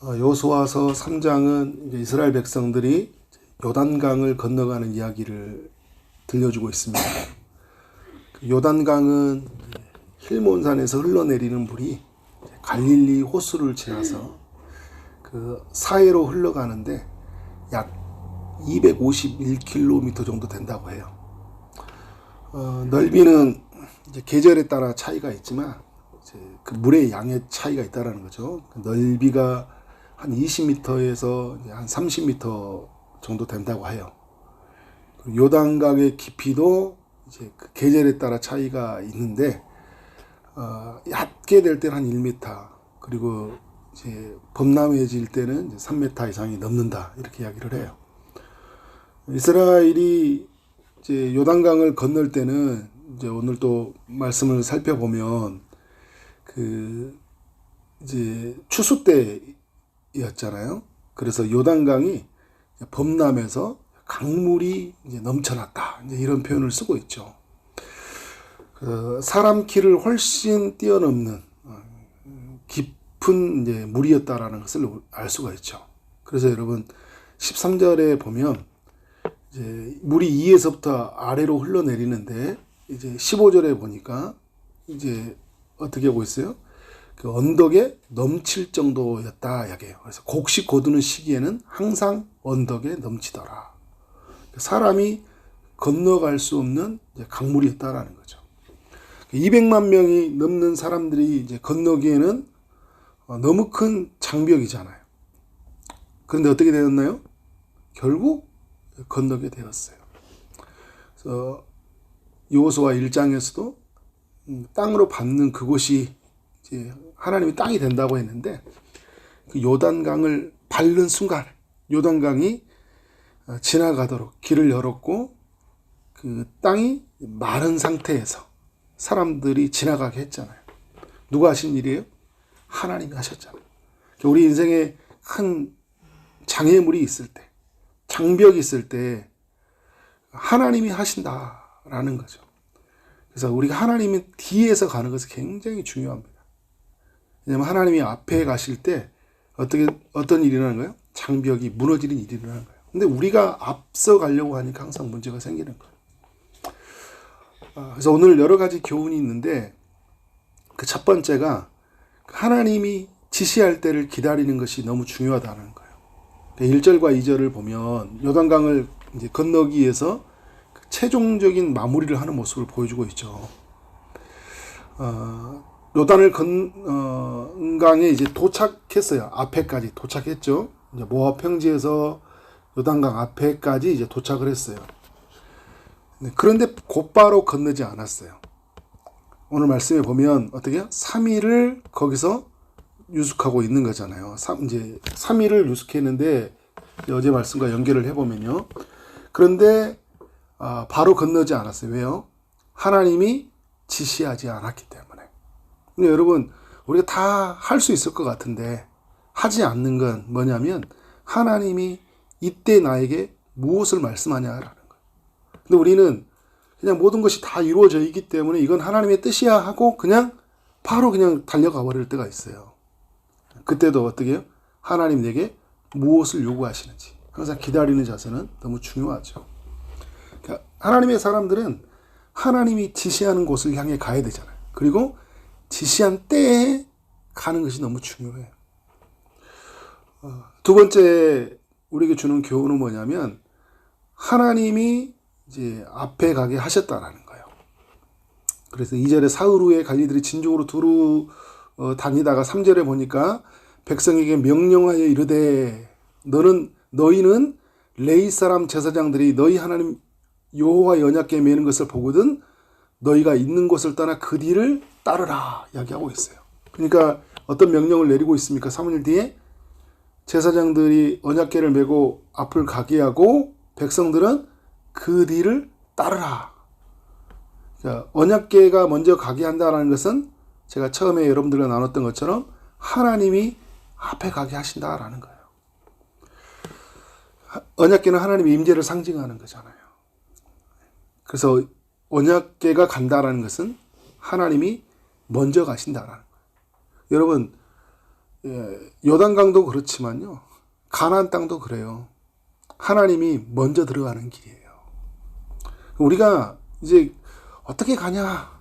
어, 요수아서 3장은 이제 이스라엘 백성들이 요단강을 건너가는 이야기를 들려주고 있습니다. 그 요단강은 힐몬산에서 흘러내리는 물이 갈릴리 호수를 지나서 그 사해로 흘러가는데 약 251km 정도 된다고 해요. 어, 넓이는 계절에 따라 차이가 있지만 그 물의 양의 차이가 있다라는 거죠. 그 넓이가 한 20m에서 한 30m 정도 된다고 해요. 요단강의 깊이도 이제 그 계절에 따라 차이가 있는데 어, 얕게 될 때는 한 1m 그리고 이제 범람해질 때는 이제 3m 이상이 넘는다 이렇게 이야기를 해요. 이스라엘이 이제 요단강을 건널 때는 이제 오늘 또 말씀을 살펴보면 그 이제 추수 때 였잖아요. 그래서 요단강이 범람해서 강물이 넘쳐났다. 이런 표현을 쓰고 있죠. 그 사람 키를 훨씬 뛰어넘는 어, 깊은 물이었다라는 것을 알 수가 있죠. 그래서 여러분 13절에 보면 물이 2에서부터 아래로 흘러내리는데 이제 15절에 보니까 이제 어떻게 하고 있어요? 그 언덕에 넘칠 정도였다 이야기해요. 그래서 곡식 거두는 시기에는 항상 언덕에 넘치더라. 사람이 건너갈 수 없는 강물이었다라는 거죠. 200만 명이 넘는 사람들이 이제 건너기에는 어, 너무 큰 장벽이잖아요. 그런데 어떻게 되었나요? 결국 건너게 되었어요. 그래서 요호수아 1장에서도 음, 땅으로 받는 그곳이 이제 하나님이 땅이 된다고 했는데 그 요단강을 밟는 순간 요단강이 어, 지나가도록 길을 열었고 그 땅이 마른 상태에서 사람들이 지나가게 했잖아요. 누가 하신 일이에요? 하나님이 하셨잖아요. 우리 인생에 큰 장애물이 있을 때, 장벽이 있을 때 하나님이 하신다라는 거죠. 그래서 우리가 하나님이 뒤에서 가는 것은 굉장히 중요합니다. 왜냐하면 하나님이 앞에 가실 때 어떻게 어떤 일이 일어나는 거예요? 장벽이 무너지는 일이 일어나는 거예요. 근데 우리가 앞서 가려고 하니까 항상 문제가 생기는 거예요. 아, 그래서 오늘 여러 가지 교훈이 있는데 그 첫 번째가 하나님이 지시할 때를 기다리는 것이 너무 중요하다는 거예요. 1절과 2절을 보면 요단강을 이제 건너기 위해서 그 최종적인 마무리를 하는 모습을 보여주고 있죠. 어, 요단을 건강에 어, 이제 도착했어요. 앞에까지 도착했죠. 이제 모압 평지에서 요단강 앞에까지 이제 도착을 했어요. 네, 그런데 곧바로 건너지 않았어요. 오늘 말씀에 보면 어떻게 3일을 거기서 유숙하고 있는 거잖아요. 3, 이제 3일을 유숙했는데 어제 말씀과 연결을 해보면요. 그런데 아, 바로 건너지 않았어요. 왜요? 하나님이 지시하지 않았기 때문에. 근데 여러분 우리가 다 할 수 있을 것 같은데 하지 않는 건 뭐냐면 하나님이 이때 나에게 무엇을 말씀하냐라는 거예요. 근데 우리는 그냥 모든 것이 다 이루어져 있기 때문에 이건 하나님의 뜻이야 하고 그냥 바로 그냥 달려가 버릴 때가 있어요. 그때도 어떻게 해요? 하나님 내게 무엇을 요구하시는지 항상 기다리는 자세는 너무 중요하죠. 그러니까 하나님의 사람들은 하나님이 지시하는 곳을 향해 가야 되잖아요. 그리고 지시한 때에 가는 것이 너무 중요해요. 어, 두 번째 우리에게 주는 교훈은 뭐냐면 하나님이 이제 앞에 가게 하셨다라는 거예요. 그래서 2절에 사흘 후에 갈리들이 진중으로 두루 어, 다니다가 3절에 보니까 백성에게 명령하여 이르되 너는 너희는 레이 사람 제사장들이 너희 하나님 여호와 연약께 매는 것을 보거든 너희가 있는 곳을 떠나 그 뒤를 따르라 이야기하고 있어요. 그러니까 어떤 명령을 내리고 있습니까? 3일 뒤에 제사장들이 언약계를 메고 앞을 가게 하고 백성들은 그 뒤를 따르라. 그러니까 언약계가 먼저 가게 한다는 것은 제가 처음에 여러분들과 나눴던 것처럼 하나님이 앞에 가게 하신다라는 거예요. 언약계는 하나님의 임재를 상징하는 거잖아요. 그래서 언약계가 간다라는 것은 하나님이 먼저 가신다라는 거예요. 여러분 예, 요단 강도 그렇지만요. 가나안 땅도 그래요. 하나님이 먼저 들어가는 길이에요. 우리가 이제 어떻게 가냐?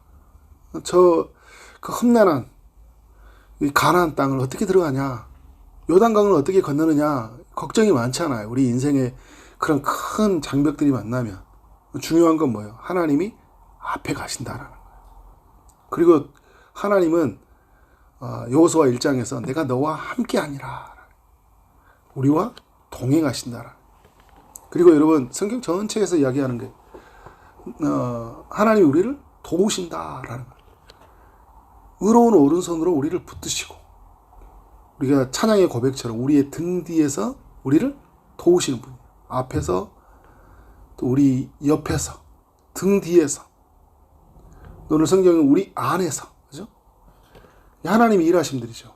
저 그 험난한 이 가나안 땅을 어떻게 들어가냐? 요단강을 어떻게 건너느냐? 걱정이 많잖아요. 우리 인생에 그런 큰 장벽들이 만나면 중요한 건 뭐예요? 하나님이 앞에 가신다라는 거예요. 그리고 하나님은 여호수아 1장에서 내가 너와 함께 아니라 우리와 동행하신다라. 그리고 여러분 성경 전체에서 이야기하는 게 어, 하나님이 우리를 도우신다라는 거예요. 의로운 오른손으로 우리를 붙드시고 우리가 찬양의 고백처럼 우리의 등 뒤에서 우리를 도우시는 분이에요. 앞에서 또 우리 옆에서 등 뒤에서 오늘 성경은 우리 안에서? 하나님이 일하신 분들이죠.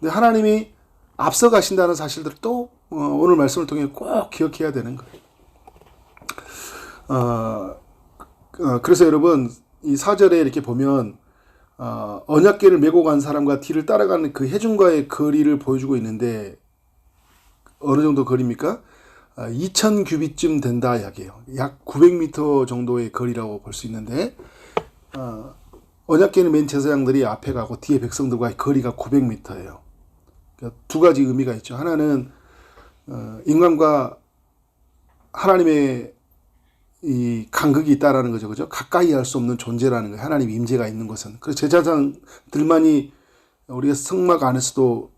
근데 하나님이 앞서 가신다는 사실들을 또 어, 오늘 말씀을 통해 꼭 기억해야 되는 거예요. 어, 어, 그래서 여러분 이 사절에 이렇게 보면 어, 언약계를 메고 간 사람과 뒤를 따라가는 그 해중과의 거리를 보여주고 있는데 어느 정도 거리입니까? 2,000 규빗쯤 된다 이야기예요. 약 900m 정도의 거리라고 볼 수 있는데 어, 언약계는 맨 제사장들이 앞에 가고 뒤에 백성들과의 거리가 900m예요. 그러니까 두 가지 의미가 있죠. 하나는 어, 인간과 하나님의 이 간극이 있다라는 거죠. 그죠? 가까이 할 수 없는 존재라는 거예요. 하나님 임재가 있는 것은. 그래서 제사장들만이 우리가 성막 안에서도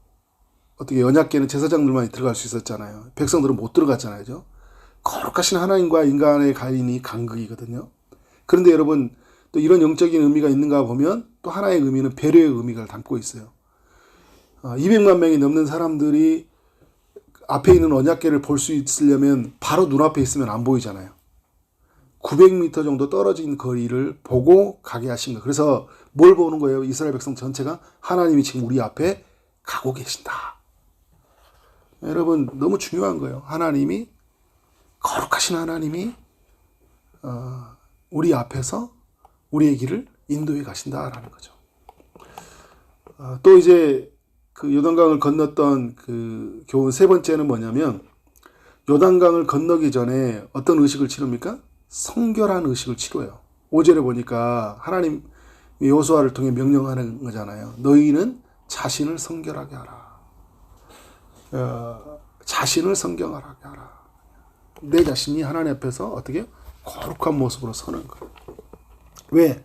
어떻게 연약계는 제사장들만이 들어갈 수 있었잖아요. 백성들은 못 들어갔잖아요. 그죠? 거룩하신 하나님과 인간의 가인이 간극이거든요. 그런데 여러분 또 이런 영적인 의미가 있는가 보면 또 하나의 의미는 배려의 의미가 담고 있어요. 200만 어, 명이 넘는 사람들이 앞에 있는 언약계를 볼 수 있으려면 바로 눈앞에 있으면 안 보이잖아요. 900m 정도 떨어진 거리를 보고 가게 하신 거. 그래서 뭘 보는 거예요? 이스라엘 백성 전체가 하나님이 지금 우리 앞에 가고 계신다. 여러분 너무 중요한 거예요. 하나님이 거룩하신 하나님이 어, 우리 앞에서 우리의 길을 인도해 가신다라는 거죠. 어, 또 이제 그 요단강을 건넜던 그 교훈 세 번째는 뭐냐면 요단강을 건너기 전에 어떤 의식을 치릅니까? 성결한 의식을 치러요. 5절에 보니까 하나님 요수아를 통해 명령하는 거잖아요. 너희는 자신을 성결하게 하라. 어, 자신을 성경하게 하라. 내 자신이 하나님 앞에서 어떻게 거룩한 모습으로 서는 거예요. 왜?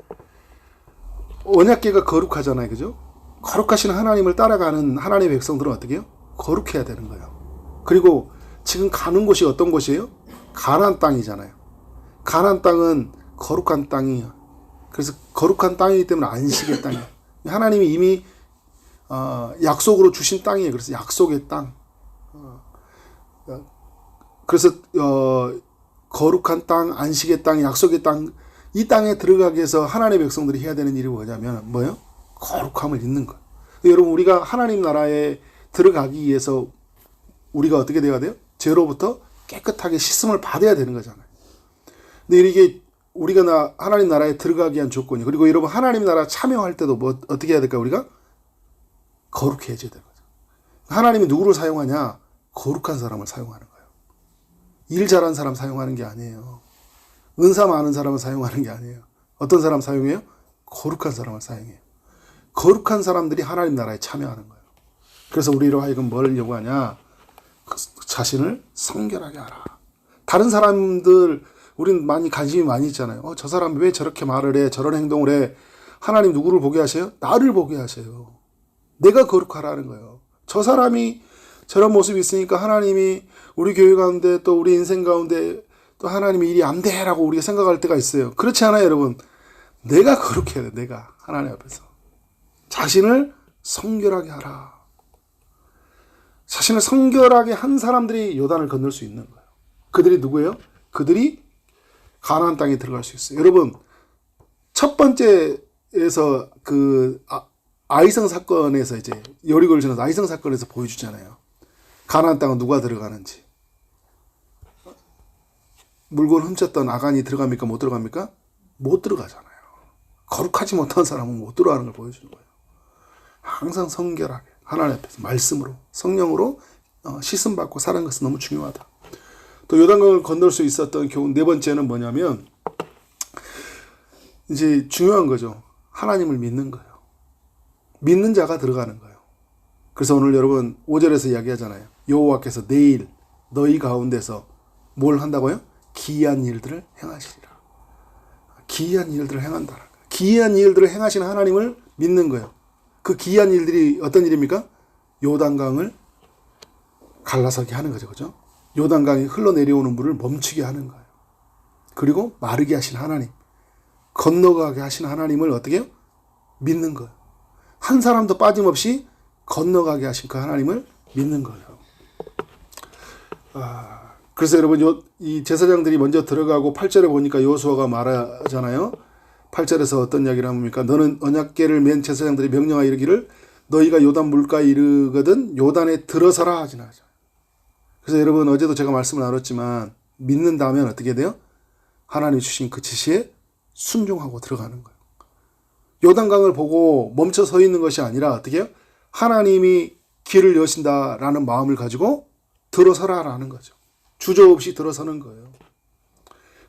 언약계가 거룩하잖아요. 그죠? 거룩하신 하나님을 따라가는 하나님의 백성들은 어떻게 해요? 거룩해야 되는 거예요. 그리고 지금 가는 곳이 어떤 곳이에요? 가나안 땅이잖아요. 가나안 땅은 거룩한 땅이에요. 그래서 거룩한 땅이기 때문에 안식의 땅이에요. 하나님이 이미 어, 약속으로 주신 땅이에요. 그래서 약속의 땅. 어, 그래서 어, 거룩한 땅, 안식의 땅, 약속의 땅, 이 땅에 들어가기 위해서 하나님의 백성들이 해야 되는 일이 뭐냐면 뭐예요? 거룩함을 잇는 것. 여러분 우리가 하나님 나라에 들어가기 위해서 우리가 어떻게 돼야 돼요? 죄로부터 깨끗하게 씻음을 받아야 되는 거잖아요. 근데 이게 우리가 나 하나님 나라에 들어가기 위한 조건이 그리고 여러분 하나님 나라 참여할 때도 뭐 어떻게 해야 될까 우리가 거룩해져야 되는 거죠. 하나님이 누구를 사용하냐? 거룩한 사람을 사용하는 거예요. 일 잘한 사람 사용하는 게 아니에요. 은사 많은 사람을 사용하는 게 아니에요. 어떤 사람 사용해요? 거룩한 사람을 사용해요. 거룩한 사람들이 하나님 나라에 참여하는 거예요. 그래서 우리로 하여금 뭘 요구하냐? 그 자신을 성결하게 하라. 다른 사람들 우린 많이 관심이 많이 있잖아요. 어, 저 사람 왜 저렇게 말을 해? 저런 행동을 해? 하나님 누구를 보게 하세요? 나를 보게 하세요. 내가 거룩하라는 거예요. 저 사람이 저런 모습이 있으니까 하나님이 우리 교회 가운데 또 우리 인생 가운데 또 하나님이 일이 안 돼라고 우리가 생각할 때가 있어요. 그렇지 않아요, 여러분? 내가 거룩해야 돼, 내가. 하나님 앞에서. 자신을 성결하게 하라. 자신을 성결하게 한 사람들이 요단을 건널 수 있는 거예요. 그들이 누구예요? 그들이 가나안 땅에 들어갈 수 있어요. 여러분 첫 번째에서 그 아, 이성 사건에서 이제 여리고를 지나서 아이성 사건에서 보여주잖아요. 가나안 땅은 누가 들어가는지. 물건 훔쳤던 아간이 들어갑니까? 못 들어갑니까? 못 들어가잖아요. 거룩하지 못한 사람은 못 들어가는 걸 보여주는 거예요. 항상 성결하게 하나님 앞에서 말씀으로 성령으로 어, 씻음 받고 사는 것은 너무 중요하다. 또 요단강을 건널 수 있었던 교훈 네 번째는 뭐냐면 이제 중요한 거죠. 하나님을 믿는 거예요. 믿는 자가 들어가는 거예요. 그래서 오늘 여러분 5절에서 이야기하잖아요. 여호와께서 내일 너희 가운데서 뭘 한다고요? 기이한 일들을 행하시리라. 기이한 일들을 행한다. 기이한 일들을 행하시는 하나님을 믿는 거예요. 그 기이한 일들이 어떤 일입니까? 요단강을 갈라서게 하는 거죠. 그죠? 요단강이 흘러내려오는 물을 멈추게 하는 거예요. 그리고 마르게 하신 하나님, 건너가게 하신 하나님을 어떻게? 믿는 거예요. 한 사람도 빠짐없이 건너가게 하신 그 하나님을 믿는 거예요. 아, 그래서 여러분 요, 이 제사장들이 먼저 들어가고 8절에 보니까 요수아가 말하잖아요. 8절에서 어떤 이야기를 합니까? 너는 언약궤를 맨 제사장들이 명령하여 이르기를 너희가 요단 물가에 이르거든 요단에 들어서라 하진 하죠. 그래서 여러분 어제도 제가 말씀을 나눴지만 믿는다면 어떻게 돼요? 하나님 주신 그 지시에 순종하고 들어가는 거예요. 요단강을 보고 멈춰 서 있는 것이 아니라 어떻게 해요? 하나님이 길을 여신다라는 마음을 가지고 들어서라라는 거죠. 주저없이 들어서는 거예요.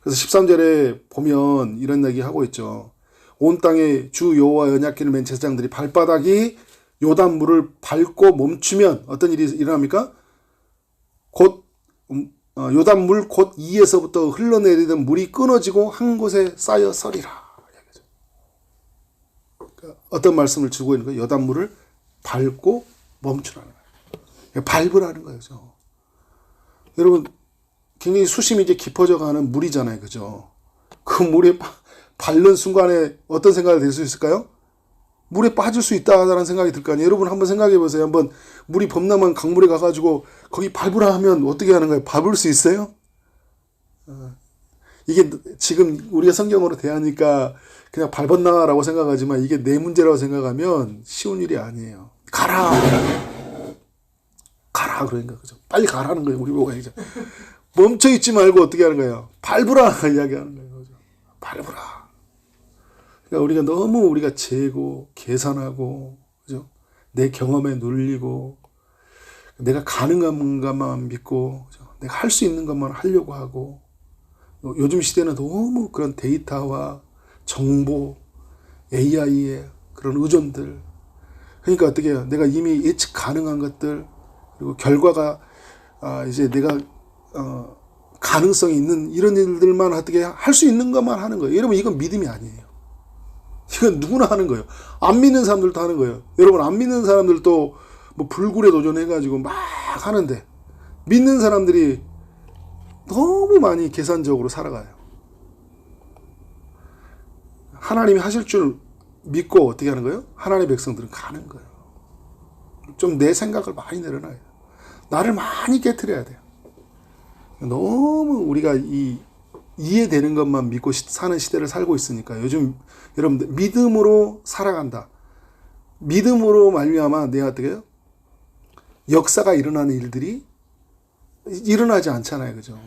그래서 13절에 보면 이런 얘기 하고 있죠. 온 땅에 주 여호와 언약궤를 맨 제사장들이 발바닥이 요단 물을 밟고 멈추면 어떤 일이 일어납니까? 곧 음, 어, 요단 물 곧 이에서부터 흘러내리던 물이 끊어지고 한 곳에 쌓여 서리라. 그러니까 어떤 말씀을 주고 있는 거예요? 요단 물을 밟고 멈추라는 거예요. 밟으라는 거죠. 여러분 굉장히 수심이 이제 깊어져 가는 물이잖아요. 그죠? 그 물에 바, 밟는 순간에 어떤 생각이 들 수 있을까요? 물에 빠질 수 있다라는 생각이 들 거 아니에요. 여러분 한번 생각해 보세요. 한번 물이 범람한 강물에 가가지고 거기 밟으라 하면 어떻게 하는 거예요? 밟을 수 있어요? 어, 이게 지금 우리가 성경으로 대하니까 그냥 밟았나라고 생각하지만 이게 내 문제라고 생각하면 쉬운 일이 아니에요. 가라! 가라 그러니까 그죠? 빨리 가라는 거예요. 우리 보고 얘기죠. 멈춰 있지 말고 어떻게 하는 거예요? 밟으라 이야기하는 거예요. 밟으라. 그러니까 우리가 너무 우리가 재고 계산하고 그죠? 내 경험에 눌리고 내가 가능한 것만 믿고 그죠? 내가 할 수 있는 것만 하려고 하고 요즘 시대는 너무 그런 데이터와 정보, AI의 그런 의존들 그러니까 어떻게 해요? 내가 이미 예측 가능한 것들 그리고 결과가 아 이제 내가 어 가능성이 있는 이런 일들만 어떻게 할 수 있는 것만 하는 거예요. 여러분 이건 믿음이 아니에요. 이건 누구나 하는 거예요. 안 믿는 사람들도 하는 거예요. 여러분 안 믿는 사람들도 뭐 불굴에 도전해가지고 막 하는데 믿는 사람들이 너무 많이 계산적으로 살아가요. 하나님이 하실 줄 믿고 어떻게 하는 거예요? 하나님의 백성들은 가는 거예요. 좀 내 생각을 많이 내려놔요. 나를 많이 깨뜨려야 돼요. 너무 우리가 이 이해되는 것만 믿고 사는 시대를 살고 있으니까 요즘 여러분들 믿음으로 살아간다. 믿음으로 말미암아 내가 어떻게 해요? 역사가 일어나는 일들이 일어나지 않잖아요. 그죠?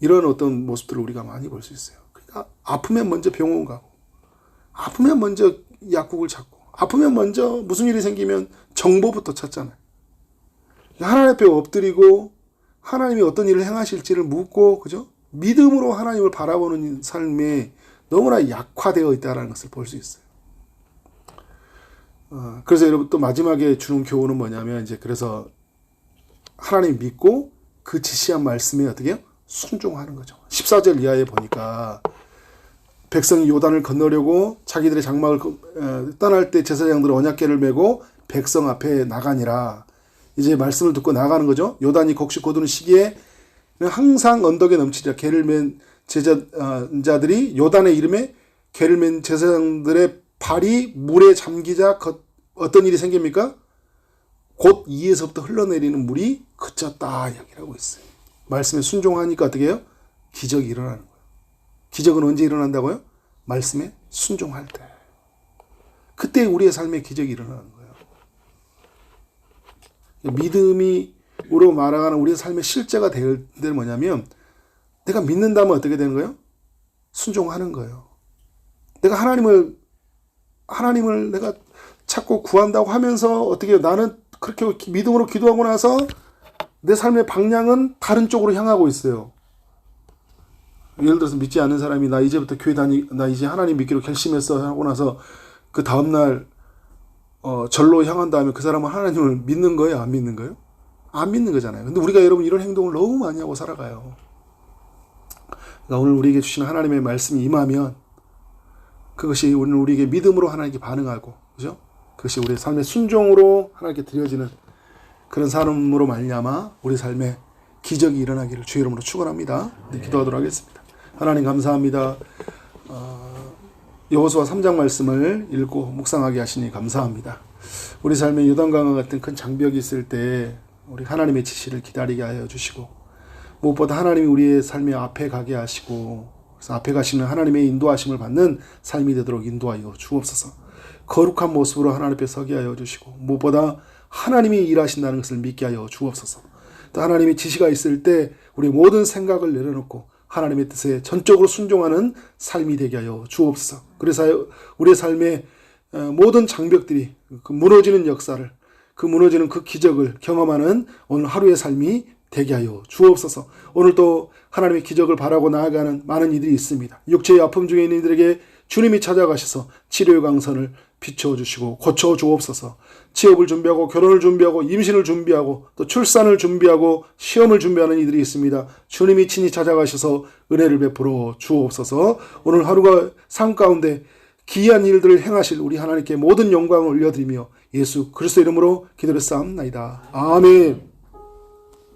이런 어떤 모습들을 우리가 많이 볼 수 있어요. 그러니까 아프면 먼저 병원 가고 아프면 먼저 약국을 찾고 아프면 먼저 무슨 일이 생기면 정보부터 찾잖아요. 하나님 앞에 엎드리고 하나님이 어떤 일을 행하실지를 묻고 그죠? 믿음으로 하나님을 바라보는 삶에 너무나 약화되어 있다는 것을 볼 수 있어요. 어, 그래서 여러분 또 마지막에 주는 교훈은 뭐냐면 이제 그래서 하나님 믿고 그 지시한 말씀에 어떻게? 순종하는 거죠. 14절 이하에 보니까 백성이 요단을 건너려고 자기들의 장막을 어, 떠날 때 제사장들은 언약궤를 메고 백성 앞에 나가니라. 이제 말씀을 듣고 나가는 거죠. 요단이 곡식 거두는 시기에 항상 언덕에 넘치자 개를 맨 제자들이 요단의 이름에 개를 맨 제사장들의 발이 물에 잠기자 어떤 일이 생깁니까? 곧 이에서부터 흘러내리는 물이 그쳤다 이야기를 하고 있어요. 말씀에 순종하니까 어떻게 해요? 기적이 일어나는 거예요. 기적은 언제 일어난다고요? 말씀에 순종할 때. 그때 우리의 삶에 기적이 일어나는 거예요. 믿음이로 말하는 우리의 삶의 실제가 될 때는 뭐냐면 내가 믿는다면 어떻게 되는 거예요? 순종하는 거예요. 내가 하나님을 하나님을 내가 찾고 구한다고 하면서 어떻게 해요? 나는 그렇게 기- 믿음으로 기도하고 나서 내 삶의 방향은 다른 쪽으로 향하고 있어요. 예를 들어서 믿지 않는 사람이 나 이제부터 교회 다니 나 이제 하나님 믿기로 결심했어 하고 나서 그 다음 날 어, 절로 향한 다음에 그 사람은 하나님을 믿는 거예요, 안 믿는 거예요? 안 믿는 거잖아요. 근데 우리가 여러분 이런 행동을 너무 많이 하고 살아가요. 그러니까 오늘 우리에게 주신 하나님의 말씀이 임하면 그것이 오늘 우리에게 믿음으로 하나님께 반응하고, 그죠? 그것이 우리의 삶의 순종으로 하나님께 드려지는 그런 삶으로 말미암아 우리 삶에 기적이 일어나기를 주 이름으로 축원합니다. 네, 기도하도록 하겠습니다. 하나님 감사합니다. 어, 여호수아 3장 말씀을 읽고 묵상하게 하시니 감사합니다. 우리 삶에 요단강과 같은 큰 장벽이 있을 때 우리 하나님의 지시를 기다리게 하여 주시고 무엇보다 하나님이 우리의 삶의 앞에 가게 하시고 그래서 앞에 가시는 하나님의 인도하심을 받는 삶이 되도록 인도하여 주옵소서. 거룩한 모습으로 하나님 앞에 서게 하여 주시고 무엇보다 하나님이 일하신다는 것을 믿게 하여 주옵소서. 또 하나님의 지시가 있을 때 우리 모든 생각을 내려놓고 하나님의 뜻에 전적으로 순종하는 삶이 되게 하여 주옵소서. 그래서 우리의 삶의 어, 모든 장벽들이 그 무너지는 역사를 그 무너지는 그 기적을 경험하는 오늘 하루의 삶이 되게 하여 주옵소서. 오늘 또 하나님의 기적을 바라고 나아가는 많은 이들이 있습니다. 육체의 아픔 중에 있는 이들에게 주님이 찾아가셔서 치료의 강선을 비춰 주시고 고쳐 주옵소서. 취업을 준비하고 결혼을 준비하고 임신을 준비하고 또 출산을 준비하고 시험을 준비하는 이들이 있습니다. 주님이 친히 찾아가셔서 은혜를 베풀어 주옵소서. 오늘 하루가 삶 가운데 기이한 일들을 행하실 우리 하나님께 모든 영광을 올려드리며 예수 그리스도 이름으로 기도를 쌓옵나이다. 아멘.